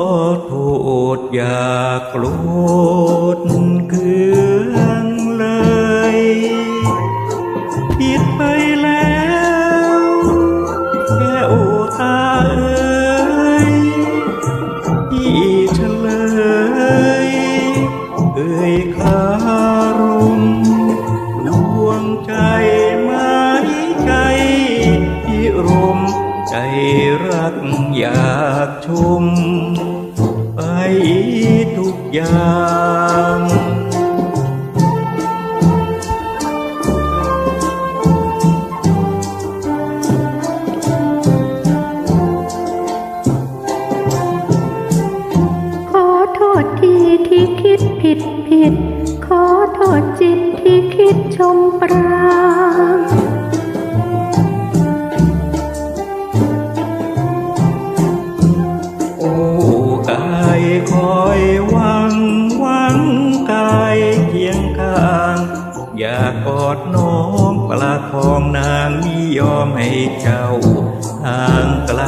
อทูดอยากโกรธเกลืองเลย ผิดไปแล้วแค่โอตาเอ้ยที่เฉลยเอ้ยคารุมดวงใจไม้ใจที่รมใจ อยากชม ไปทุกอย่างขอโทษทีที่คิดผิดผิด ขอโทษจิตที่คิดชมปราง ดน้องปลาทองนางมิยอมให้เจ้าห่างไกล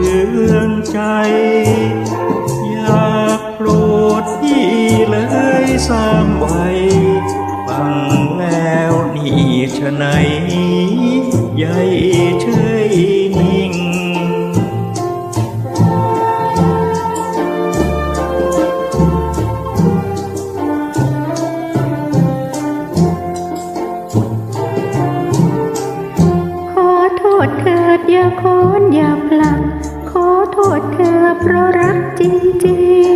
เทือนใจ อยากโปรดที่เลยสามไว้ฟังแล้วนี่ชะไหนใหญ่ อย่าโค้นอย่าผลัก ขอโทษเธอเพราะรักจริง